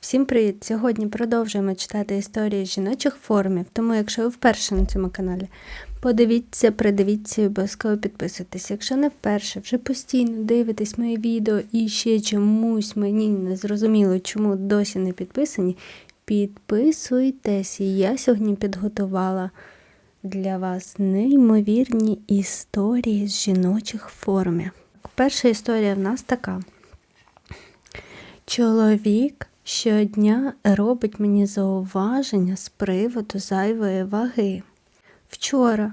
Всім привіт! Сьогодні продовжуємо читати історії жіночих форумів, тому якщо ви вперше на цьому каналі, подивіться, придивіться і обов'язково підписуйтесь. Якщо не вперше, вже постійно дивитесь мої відео і ще чомусь мені не зрозуміло, чому досі не підписані, підписуйтесь. І я сьогодні підготувала для вас неймовірні історії з жіночих форумів. Перша історія в нас така. Чоловік щодня робить мені зауваження з приводу зайвої ваги. Вчора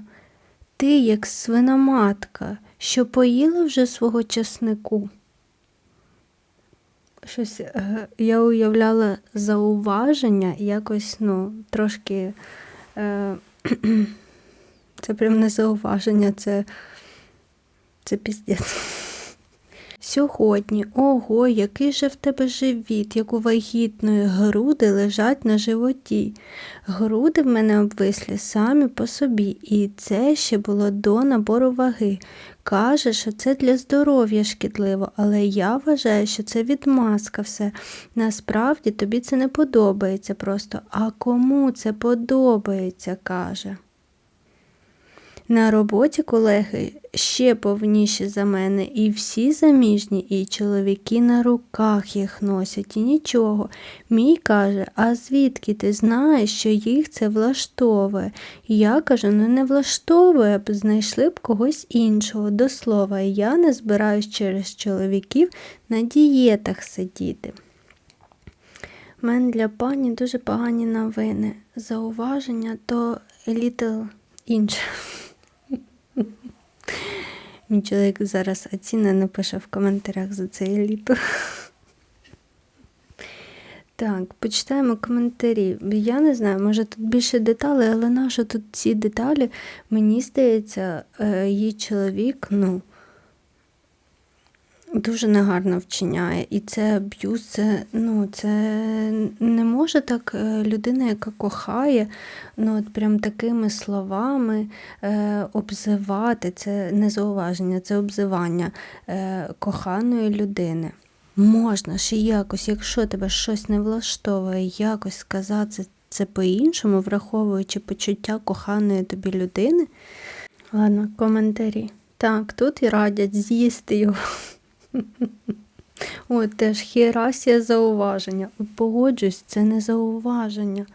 ти, як свиноматка, що поїла вже свого часнику. Щось е, я уявляла зауваження якось, ну, трошки. Е, це прям не зауваження, це, це піздець. Сьогодні, ого, який же в тебе живіт, як у вагітної груди лежать на животі. Груди в мене обвислі самі по собі, і це ще було до набору ваги. Каже, що це для здоров'я шкідливо, але я вважаю, що це відмазка все. Насправді тобі це не подобається просто. А кому це подобається, каже. На роботі колеги ще повніші за мене, і всі заміжні, і чоловіки на руках їх носять, і нічого. Мій каже, а звідки ти знаєш, що їх це влаштовує? Я кажу, ну не влаштовує, б знайшли б когось іншого. До слова, я не збираюсь через чоловіків на дієтах сидіти. У мене для пані дуже погані новини. Зауваження то літл інше. Мій чоловік зараз оціни напише в коментарях за це літо. Так, почитаємо коментарі. Я не знаю, може тут більше деталей, але нащо тут ці деталі? Мені здається, е, її чоловік, ну, дуже негарно вчиняє. І це аб'юз, це, ну, це не може так е, людина, яка кохає, ну, от прям такими словами е, обзивати. Це не зауваження, це обзивання е, коханої людини. Можна ще якось, якщо тебе щось не влаштовує, якось сказати це по-іншому, враховуючи почуття коханої тобі людини. Ладно, коментарі. Так, тут і радять з'їсти його. О, теж хірасія зауваження. Погоджуюсь, це не зауваження.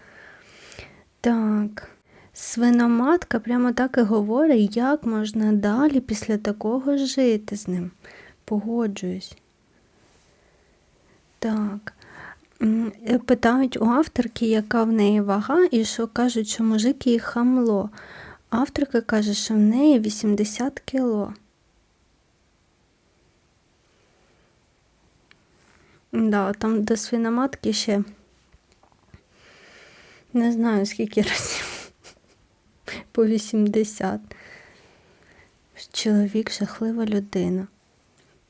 Так. Свиноматка прямо так і говорить, як можна далі після такого жити з ним. Погоджуюсь. Так. Е, Питають у авторки, яка в неї вага, і що кажуть, що мужик їй хамло. Авторка каже, що в неї 80 кіло. Да, там до свиноматки ще не знаю скільки разів. По 80. Чоловік жахлива людина.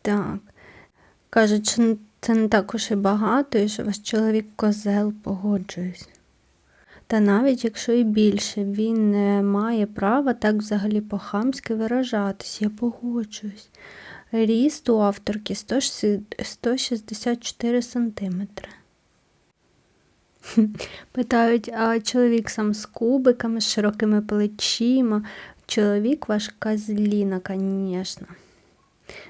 Так. Кажуть, що це не так уж і багато, і що ваш чоловік козел, погоджуюсь. Та навіть якщо і більше, він не має права так взагалі по-хамськи виражатись, я погоджуюсь. Ріст у авторки 164 сантиметри. Питають, а чоловік сам з кубиками, з широкими плечима. Чоловік ваш козліна, звісно.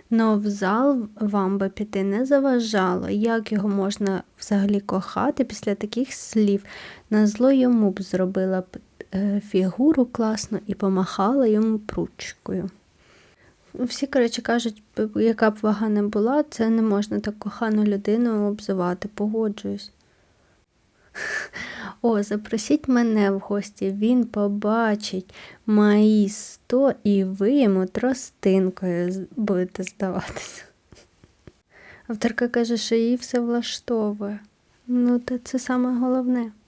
Но в зал вам би піти не заважало. Як його можна взагалі кохати після таких слів? Назло йому б зробила б е, фігуру класно і помахала йому пручкою. Всі, коротше, кажуть, яка б вага не була, це не можна так кохану людину обзивати, погоджуюсь. О, запросіть мене в гості, він побачить мої сто, і ви йому тростинкою будете здаватися. Авторка каже, що їй все влаштовує. Ну, то це саме головне.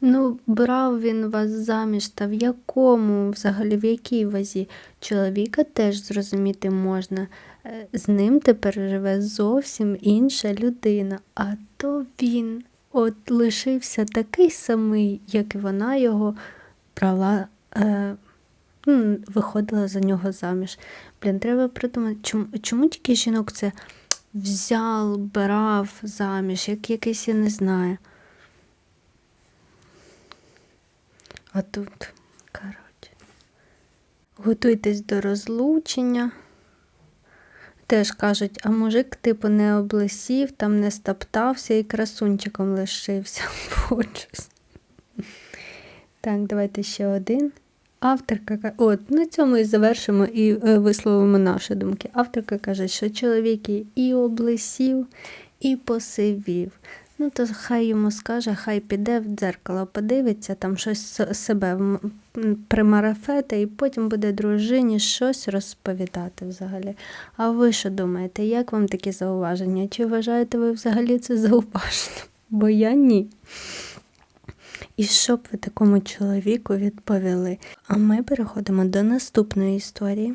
Ну, брав він вас заміж, та в якому, взагалі, в якій вазі? Чоловіка теж зрозуміти можна. Е, З ним тепер живе зовсім інша людина, а то він от лишився такий самий, як і вона його брала, е, виходила за нього заміж. Блін, треба придумати, чому, чому тільки жінок це взяв, брав заміж, як якийсь я не знаю. А тут, коротше, готуйтесь до розлучення. Теж кажуть, а мужик, типу, не облисів, там не стоптався і красунчиком лишився. Так, давайте ще один. Авторка ка- от на цьому і завершимо і е, висловимо наші думки. Авторка каже, що чоловік і облисів, і посивів. Ну, то хай йому скаже, хай піде в дзеркало, подивиться, там щось себе примарафете, і потім буде дружині щось розповідати взагалі. А ви що думаєте, як вам такі зауваження? Чи вважаєте ви взагалі це зауваження? Бо я ні. І що б ви такому чоловіку відповіли? А ми переходимо до наступної історії.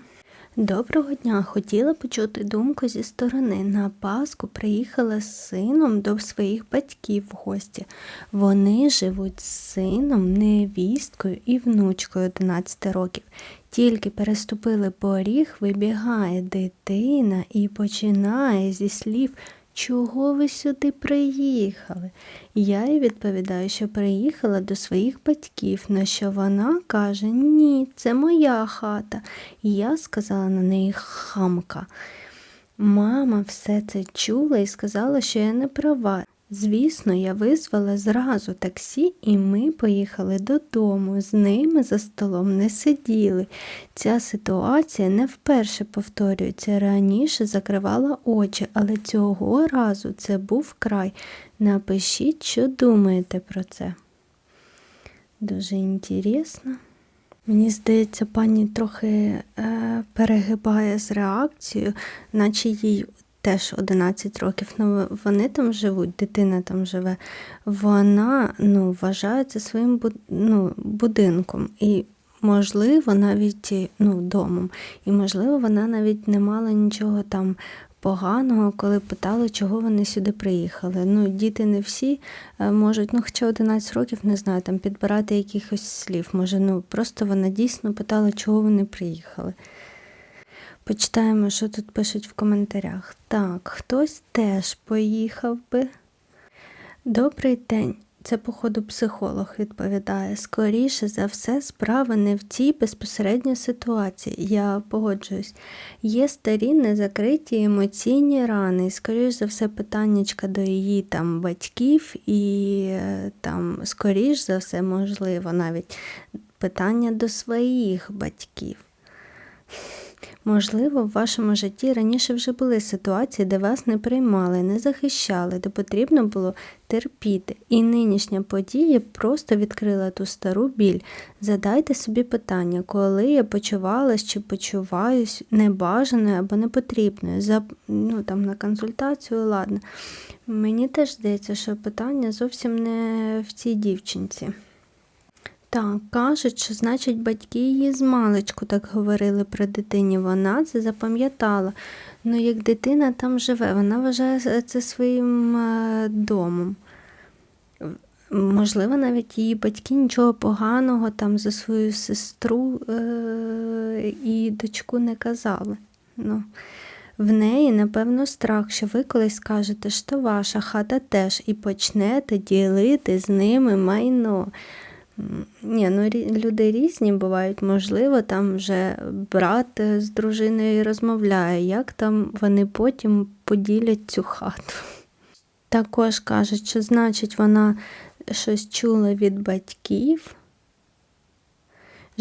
Доброго дня! Хотіла почути думку зі сторони. На Пасху приїхала з сином до своїх батьків в гості. Вони живуть з сином, невісткою і внучкою 11 років. Тільки переступили поріг, вибігає дитина і починає зі слів Чого ви сюди приїхали? Я їй відповідаю, що приїхала до своїх батьків, на що вона каже: Ні, це моя хата. І я сказала на неї хамка. Мама все це чула і сказала, що я не права. Звісно, я визвала зразу таксі, і ми поїхали додому. З ними за столом не сиділи. Ця ситуація не вперше повторюється. Раніше закривала очі, але цього разу це був край. Напишіть, що думаєте про це. Дуже інтересно. Мені здається, пані трохи е, перегибає з реакцією, наче їй теж 11 років. Ну, вони там живуть, дитина там живе. Вона ну, вважає це своїм ну, будинком. І, можливо, навіть ну, домом. І, можливо, вона навіть не мала нічого там поганого, коли питали, чого вони сюди приїхали. Ну, діти не всі е, можуть, ну, хоча 11 років, не знаю, там підбирати якихось слів. Може, ну просто вона дійсно питала, чого вони приїхали. Почитаємо, що тут пишуть в коментарях. Так, хтось теж поїхав би. Добрий день. Це, походу, психолог відповідає. Скоріше за все, справа не в цій безпосередній ситуації. Я погоджуюсь. Є старі незакриті емоційні рани. І, скоріш за все, питаннячка до її там батьків, і е, там, скоріш за все, можливо, навіть питання до своїх батьків. Можливо, в вашому житті раніше вже були ситуації, де вас не приймали, не захищали, де потрібно було терпіти. І нинішня подія просто відкрила ту стару біль. Задайте собі питання, коли я почувалась чи почуваюсь небажаною або непотрібною. За, ну, там, на консультацію, ладно. Мені теж здається, що питання зовсім не в цій дівчинці. Так, кажуть, що значить батьки її з маличку так говорили про дитині. Вона це запам'ятала. Ну, як дитина там живе, вона вважає це своїм е, домом. Можливо, навіть її батьки нічого поганого там за свою сестру е- і дочку не казали. Ну, в неї, напевно, страх, що ви колись скажете, що ваша хата теж, і почнете ділити з ними майно. Ні, ну люди різні бувають, можливо, там вже брат е, з дружиною розмовляє, як там вони потім поділять цю хату. Також кажуть, що значить вона щось чула від батьків.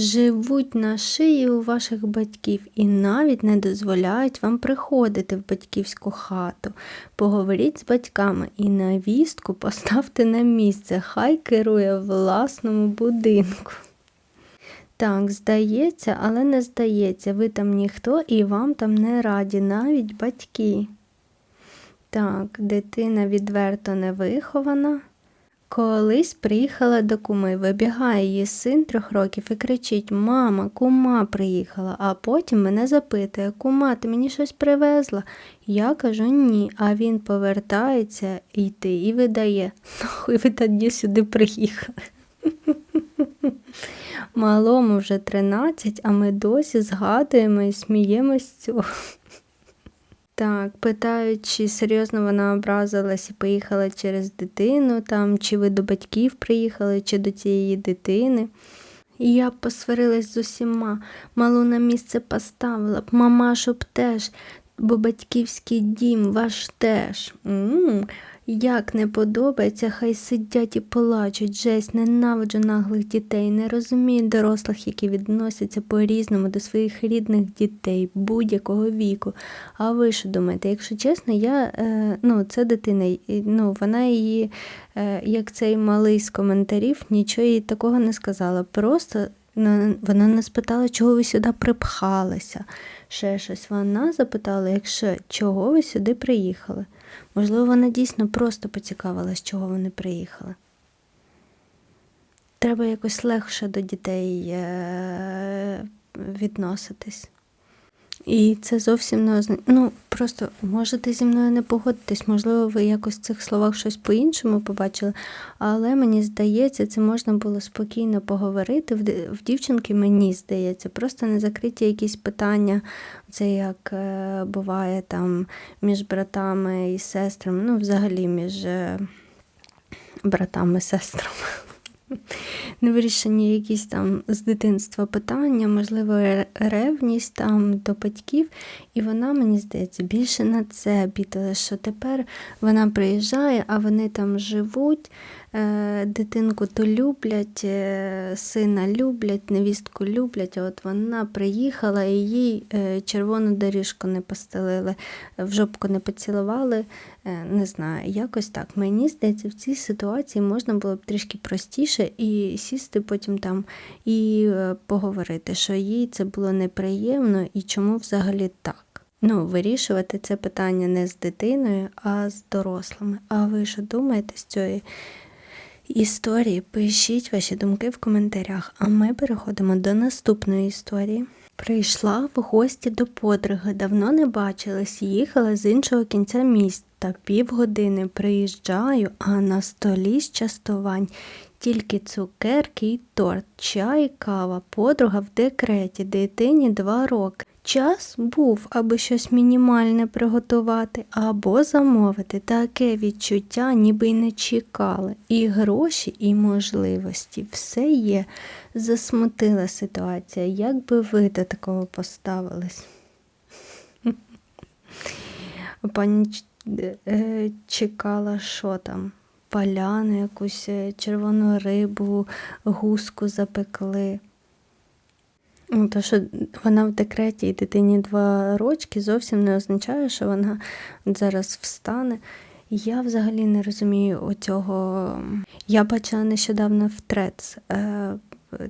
Живуть на шиї у ваших батьків і навіть не дозволяють вам приходити в батьківську хату. Поговоріть з батьками і навістку поставте на місце, хай керує власному будинку. Так, здається, але не здається, ви там ніхто і вам там не раді, навіть батьки. Так, дитина відверто не вихована. Колись приїхала до куми, вибігає її син трьох років і кричить: Мама, кума приїхала, а потім мене запитує, кума, ти мені щось привезла? Я кажу ні, а він повертається йти і видає. Нахуй ви тоді сюди приїхали. Малому вже 13, а ми досі згадуємо і сміємось цього. Так, питають, чи серйозно вона образилась і поїхала через дитину, там, чи ви до батьків приїхали, чи до цієї дитини. І я б посварилась з усіма, малу на місце поставила б, мамашу б теж, бо батьківський дім ваш теж. м Як не подобається, хай сидять і плачуть. Жесть, ненавиджу наглих дітей, не розумію дорослих, які відносяться по-різному до своїх рідних дітей будь-якого віку. А ви що думаєте? Якщо чесно, я е, ну, це дитина, ну, вона її, е, як цей малий з коментарів, нічого їй такого не сказала. Просто вона не спитала, чого ви сюди припхалися. Ще щось. Вона запитала, якщо чого ви сюди приїхали. Можливо, вона дійсно просто поцікавилась, чого вони приїхали. Треба якось легше до дітей е, відноситись. І це зовсім не означає. Ну, просто можете зі мною не погодитись, можливо, ви якось в цих словах щось по-іншому побачили, але мені здається, це можна було спокійно поговорити. В дівчинки, мені здається, просто не закриті якісь питання, це як е, буває там між братами і сестрами, ну, взагалі між е, братами і сестрами невирішені якісь там з дитинства питання, можливо, ревність там до батьків. І вона, мені здається, більше на це бідала, що тепер вона приїжджає, а вони там живуть. Е, дитинку то люблять, е, сина люблять, невістку люблять, а от вона приїхала і їй е, червону доріжку не постелили, в жопку не поцілували. Не знаю, якось так. Мені здається, в цій ситуації можна було б трішки простіше і сісти потім там і поговорити, що їй це було неприємно і чому взагалі так. Ну, вирішувати це питання не з дитиною, а з дорослими. А ви що думаєте з цієї історії? Пишіть ваші думки в коментарях, а ми переходимо до наступної історії. Прийшла в гості до подруги, давно не бачилась, їхала з іншого кінця міста. Півгодини приїжджаю, а на столі з частувань тільки цукерки й торт, чай, кава, подруга в декреті, дитині два роки. Час був, аби щось мінімальне приготувати або замовити таке відчуття, ніби й не чекали. І гроші, і можливості все є. Засмутила ситуація. Як би ви до такого поставились? Пані е, чекала, що там? Поляну, якусь е, червону рибу, гуску запекли. Ну, то, що вона в декреті і дитині два рочки, зовсім не означає, що вона зараз встане. Я взагалі не розумію оцього. Я бачила нещодавно в трец е,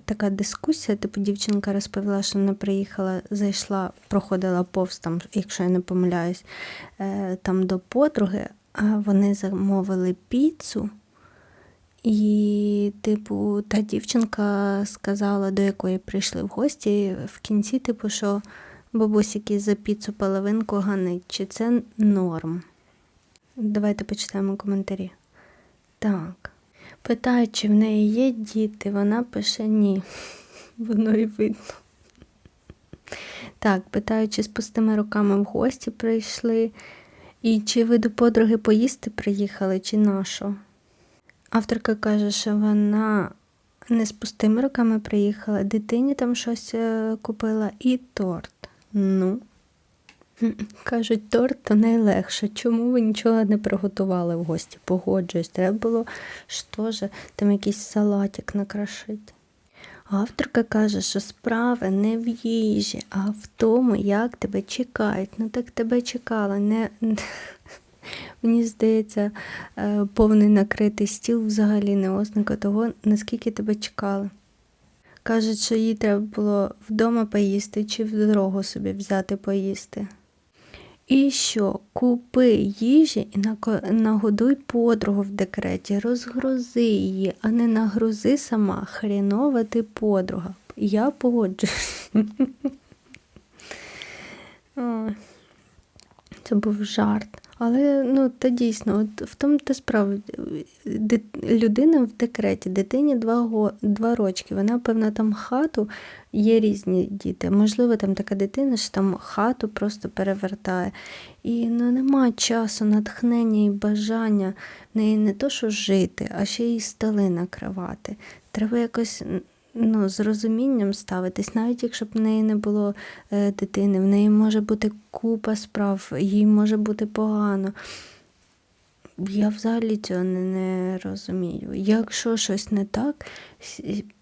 така дискусія, типу дівчинка розповіла, що вона приїхала, зайшла, проходила повз там, якщо я не помиляюсь, е, там до подруги, а вони замовили піцу. І, типу, та дівчинка сказала, до якої прийшли в гості, в кінці, типу, що бабусіки за піцу половинку ганить, чи це норм? Давайте почитаємо коментарі. Так. Питають, чи в неї є діти, вона пише ні. Воно і видно. Так, питають, чи з пустими руками в гості прийшли, і чи ви до подруги поїсти приїхали, чи на що? Авторка каже, що вона не з пустими руками приїхала, дитині там щось е, купила і торт. Ну, кажуть, торт то найлегше. Чому ви нічого не приготували в гості? Погоджуюсь, треба було що ж, там якийсь салатик накрашити. Авторка каже, що справа не в їжі, а в тому, як тебе чекають. Ну так тебе чекала. не... Мені здається, е, повний накритий стіл взагалі не ознака того, наскільки тебе чекали. Кажуть, що їй треба було вдома поїсти чи в дорогу собі взяти поїсти. І що, купи їжі і нагодуй подругу в декреті, розгрузи її, а не нагрузи сама хрінова ти подруга. Я погоджуюсь. Це був жарт. Але ну, та дійсно, от в тому та справа. Людина в декреті, дитині два, два рочки. Вона, певно, там хату, є різні діти. Можливо, там така дитина, що там хату просто перевертає. І ну, нема часу, натхнення і бажання в неї не то, що жити, а ще й столи накривати. Треба якось ну, з розумінням ставитись, навіть якщо б в неї не було е, дитини, в неї може бути купа справ, їй може бути погано. Я взагалі цього не, не розумію. Якщо щось не так,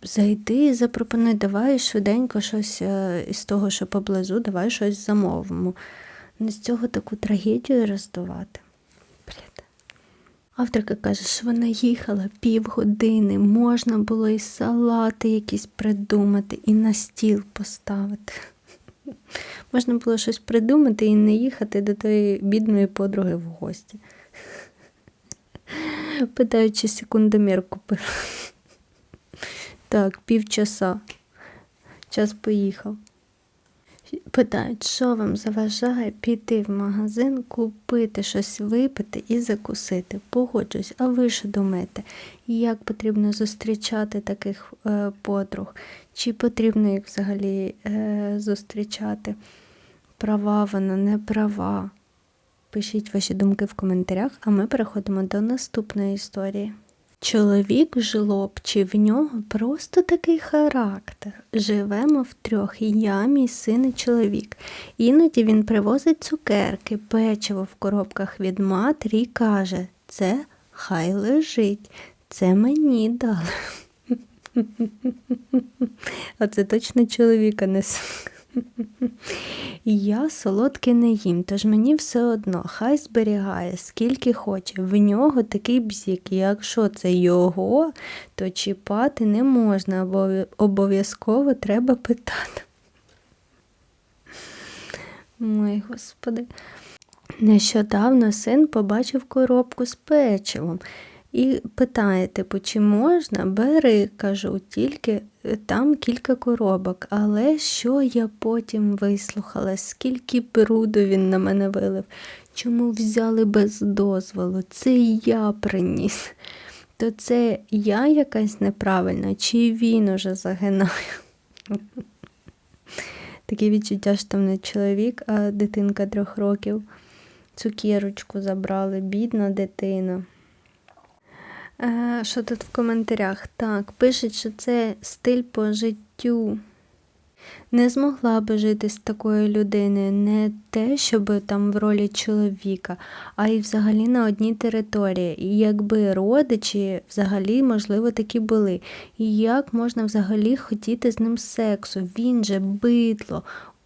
зайди і запропонуй, давай швиденько щось е, із того, що поблизу, давай щось замовимо. Не з цього таку трагедію роздувати. Авторка каже, що вона їхала півгодини, можна було і салати якісь придумати, і на стіл поставити. Можна було щось придумати і не їхати до тої бідної подруги в гості. Питаю, чи секундомір купила. Так, півчаса. Час поїхав. Питають, що вам заважає піти в магазин, купити щось випити і закусити. Погоджусь, а ви що думаєте, як потрібно зустрічати таких е, подруг? Чи потрібно їх взагалі е, зустрічати? Права вона, не права? Пишіть ваші думки в коментарях, а ми переходимо до наступної історії. Чоловік жлоб, чи в нього просто такий характер. Живемо втрьох, я, мій син і чоловік. Іноді він привозить цукерки, печиво в коробках від матері і каже: це хай лежить, це мені дали. А це точно чоловіка не с- я солодке не їм, тож мені все одно, хай зберігає, скільки хоче. В нього такий бзік. Якщо це його, то чіпати не можна, або обов'язково треба питати. Ой, господи. Нещодавно син побачив коробку з печивом і питає, типу, чи можна? Бери, кажу, тільки е, там кілька коробок. Але що я потім вислухала, скільки бруду він на мене вилив, чому взяли без дозволу? Це я приніс. То це я якась неправильна, чи він уже загинає? Таке відчуття, що там не чоловік, а дитинка трьох років. Цукерочку забрали, бідна дитина. Що тут в коментарях? Так, пишуть, що це стиль по життю. Не змогла би жити з такою людиною, не те, щоб там в ролі чоловіка, а й взагалі на одній території. І якби родичі взагалі, можливо, такі були. І як можна взагалі хотіти з ним сексу? Він же бидло,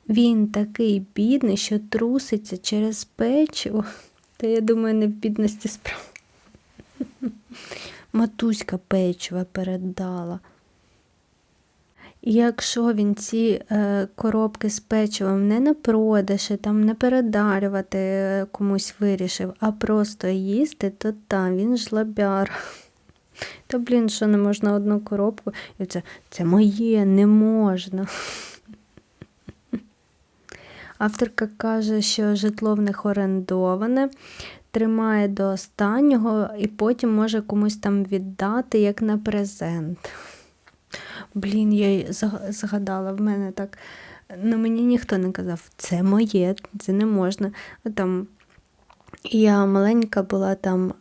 він такий бідний, що труситься через печиво. Та я думаю, не в бідності справа. Матуська печива передала. І якщо він ці е, коробки з печивом не на продаж, там не передарювати е, комусь вирішив, а просто їсти, то там він жлобяр. Та блін, що не можна одну коробку? І це, це моє, не можна. Авторка каже, що житло в них орендоване, тримає до останнього і потім може комусь там віддати як на презент. Блін, я згадала, в мене так. Ну, мені ніхто не казав, це моє, це не можна. Там я маленька була там,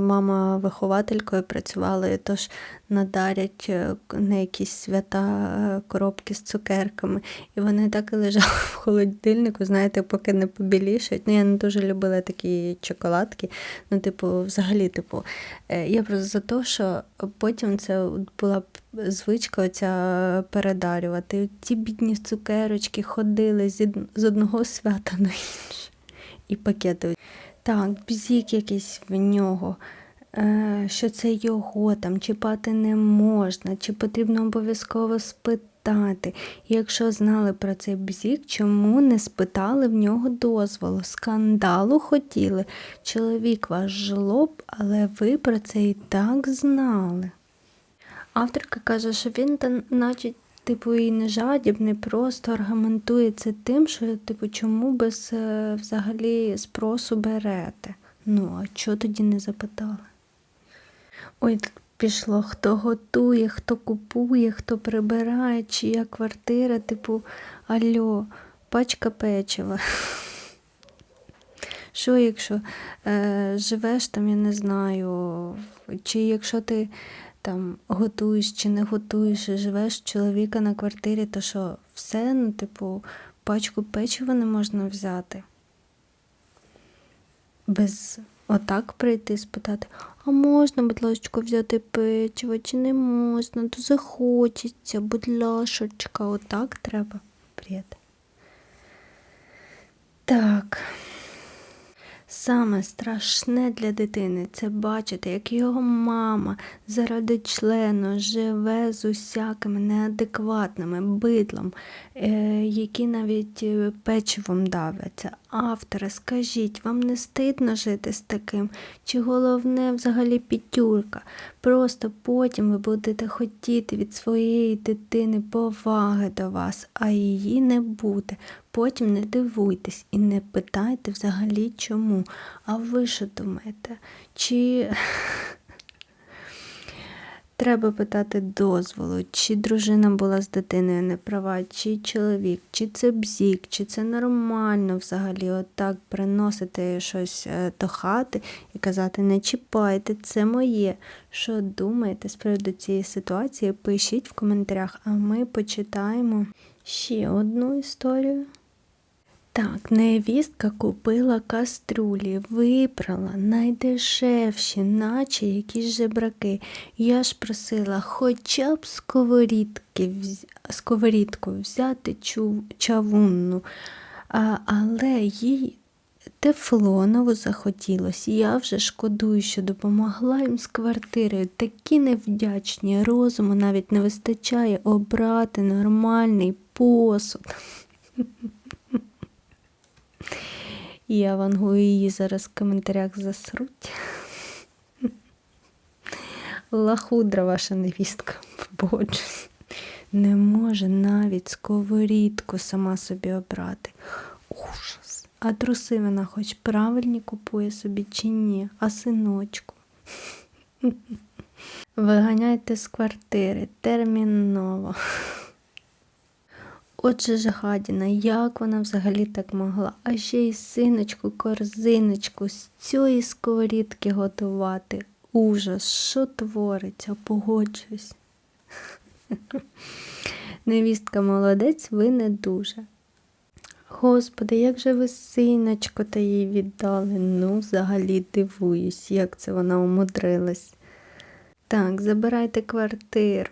мама вихователькою працювала, і тож надарять е, на якісь свята е, коробки з цукерками. І вони так і лежали в холодильнику, знаєте, поки не побілішають. Ну, я не дуже любила такі чоколадки. Ну, типу, взагалі, типу, е, я просто за те, що потім це була звичка оця передарювати. Ті бідні цукерочки ходили з одного свята на інше. І пакети. Так, бзік якийсь в нього, е, що це його там чіпати не можна, чи потрібно обов'язково спитати. Якщо знали про цей бзік, чому не спитали в нього дозволу? Скандалу хотіли. Чоловік ваш жлоб, але ви про це і так знали. Авторка каже, що він наче типу, і не жадібний, просто аргументує це тим, що, типу, чому без е, взагалі спросу берете? Ну, а чого тоді не запитали? Ой, тут пішло, хто готує, хто купує, хто прибирає, чия квартира, типу, альо, пачка печива. Що, якщо е, живеш там, я не знаю, чи якщо ти там готуєш чи не готуєш, і живеш чоловіка на квартирі, то що, все, ну, типу, пачку печива не можна взяти? Без отак прийти спитати, а можна, будь ласка, взяти печиво, чи не можна, то захочеться, будь лашечка, отак треба. Бред. Так. Саме страшне для дитини це бачити, як його мама заради члену живе з усякими неадекватними бидлом, е, які навіть е, печивом давляться. Автори, скажіть, вам не стидно жити з таким? Чи головне взагалі пітюрка? Просто потім ви будете хотіти від своєї дитини поваги до вас, а її не буде. Потім не дивуйтесь і не питайте взагалі чому. А ви що думаєте? Чи треба питати дозволу, чи дружина була з дитиною не права, чи чоловік, чи це бзік, чи це нормально взагалі отак приносити щось е, до хати і казати не чіпайте, це моє. Що думаєте з приводу цієї ситуації? Пишіть в коментарях, а ми почитаємо ще одну історію. Так, невістка купила каструлі, вибрала найдешевші, наче якісь жебраки. Я ж просила хоча б сковорідки, сковорідку взяти чавунну, а, але їй тефлонову захотілось. Я вже шкодую, що допомогла їм з квартирою. Такі невдячні, розуму навіть не вистачає обрати нормальний посуд. І я вангую її зараз в коментарях засруть. Лахудра ваша невістка, погоджусь. Не може навіть сковорідку сама собі обрати. Ужас. А труси вона хоч правильні купує собі чи ні, а синочку. Виганяйте з квартири терміново. Отже ж гадіна, як вона взагалі так могла? А ще й синочку, корзиночку з цієї сковорідки готувати. Ужас, що твориться, погоджуюсь. Невістка молодець, ви не дуже. Господи, як же ви синочко та їй віддали? Ну, взагалі дивуюсь, як це вона умудрилась. Так, забирайте квартиру.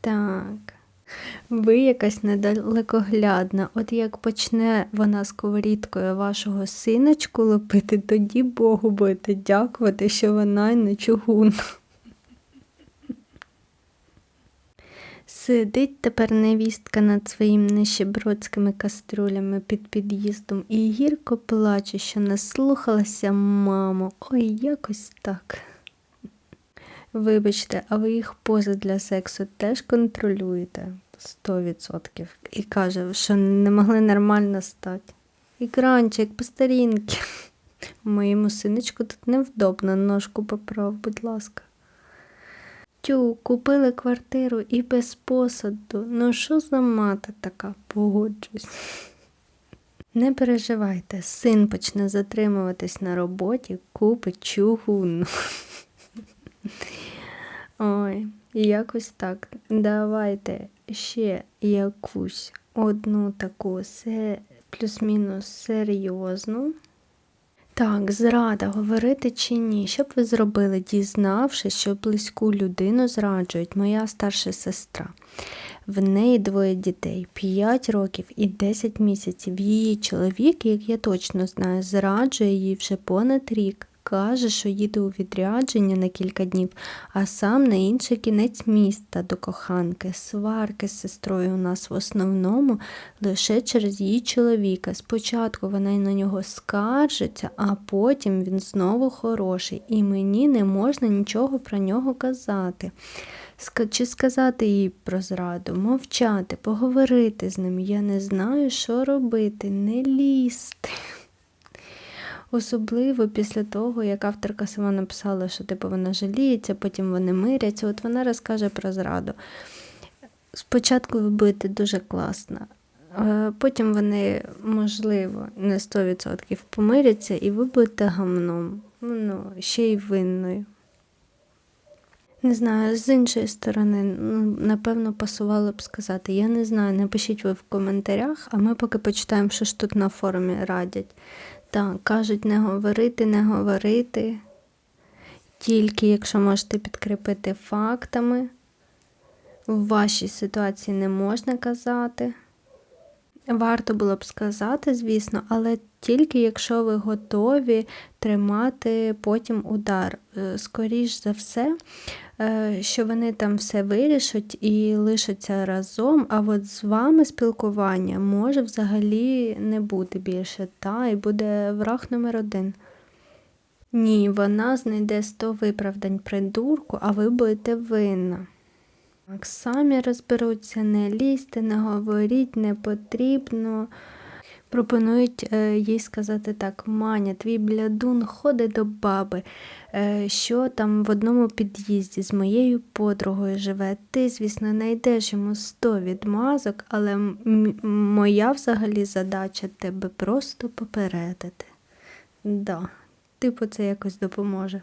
Так. Ви якась недалекоглядна. От як почне вона сковорідкою вашого синочку лопити, тоді Богу будете дякувати, що вона не чугунна. Сидить тепер невістка над своїм нищебродськими каструлями під під'їздом і гірко плаче, що не слухалася маму. Ой, якось так. Вибачте, а ви їх пози для сексу теж контролюєте? Сто відсотків. І каже, що не могли нормально стати. Екранчик по старінки. Моєму синочку тут невдобно, ножку поправ, будь ласка. Тю, купили квартиру і без посаду. Ну що за мати така? Погоджусь. Не переживайте, син почне затримуватись на роботі, купить чугунну. Ой, якось так. Давайте ще якусь одну таку плюс-мінус серйозну. Так, зрада, говорити чи ні? Що б ви зробили, дізнавшись, що близьку людину зраджують моя старша сестра. В неї двоє дітей 5 років і 10 місяців. Її чоловік, як я точно знаю, зраджує її вже понад рік. Каже, що їде у відрядження на кілька днів, а сам на інший кінець міста до коханки. Сварки з сестрою у нас в основному лише через її чоловіка. Спочатку вона й на нього скаржиться, а потім він знову хороший, і мені не можна нічого про нього казати. Чи сказати їй про зраду, мовчати, поговорити з ним. Я не знаю, що робити, не лізти. Особливо після того, як авторка сама написала, що типу вона жаліється, потім вони миряться. От вона розкаже про зраду. Спочатку ви будете дуже класна, е, потім вони, можливо, не 100% помиряться, і ви будете гамном, ну, ще й винною. Не знаю, з іншої сторони, ну, напевно, пасувало б сказати. Я не знаю, напишіть ви в коментарях, а ми поки почитаємо, що ж тут на форумі радять. Так, кажуть, не говорити, не говорити. Тільки якщо можете підкріпити фактами. В вашій ситуації не можна казати. Варто було б сказати, звісно, але тільки якщо ви готові тримати потім удар. Е, Скоріш за все, що вони там все вирішать і лишаться разом, а от з вами спілкування може взагалі не бути більше, та, і буде враг номер один. Ні, вона знайде 100 виправдань придурку, а ви будете винна. Так, самі розберуться, не лізьте, не говоріть, не потрібно. Пропонують е, їй сказати так: Маня, твій блядун ходить до баби, е, що там в одному під'їзді з моєю подругою живе. Ти, звісно, знайдеш йому 100 відмазок, але моя взагалі задача тебе просто попередити. Да, типу, це якось допоможе.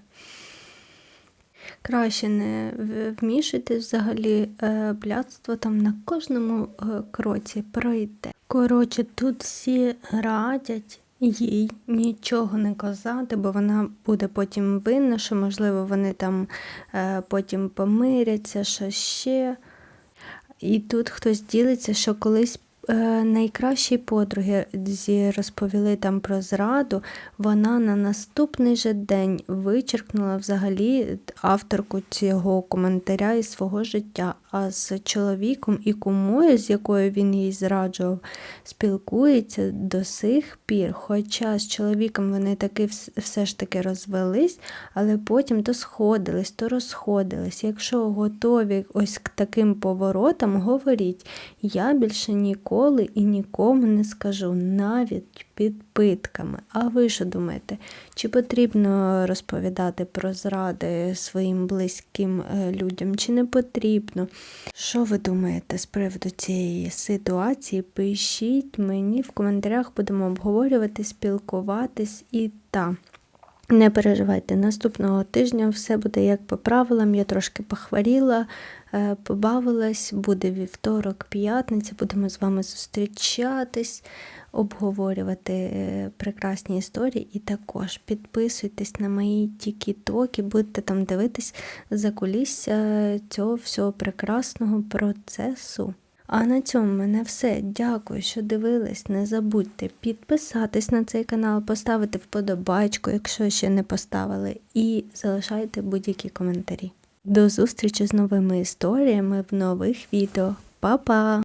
Краще не в- вмішуйтесь взагалі, е, блядство там на кожному е, кроці пройде. Коротше, тут всі радять їй нічого не казати, бо вона буде потім винна, що, можливо, вони там е, потім помиряться, що ще. І тут хтось ділиться, що колись найкращій подруги зі розповіли там про зраду, вона на наступний же день вичеркнула взагалі авторку цього коментаря із свого життя. А з чоловіком і кумою, з якою він їй зраджував, спілкується до сих пір. Хоча з чоловіком вони таки все ж таки розвелись, але потім то сходились, то розходились. Якщо готові ось к таким поворотам, говоріть, я більше ніколи і нікому не скажу, навіть під питками. А ви що думаєте? Чи потрібно розповідати про зради своїм близьким е, людям, чи не потрібно? Що ви думаєте з приводу цієї ситуації? Пишіть мені в коментарях, будемо обговорювати, спілкуватись і та. Не переживайте, наступного тижня все буде як по правилам. Я трошки похворіла, е, побавилась, буде вівторок, п'ятниця, будемо з вами зустрічатись, обговорювати е, прекрасні історії. І також підписуйтесь на мої тікі-токи, будете там дивитись за кулісся цього всього прекрасного процесу. А на цьому в мене все. Дякую, що дивились. Не забудьте підписатись на цей канал, поставити вподобайку, якщо ще не поставили, і залишайте будь-які коментарі. До зустрічі з новими історіями в нових відео. Па-па!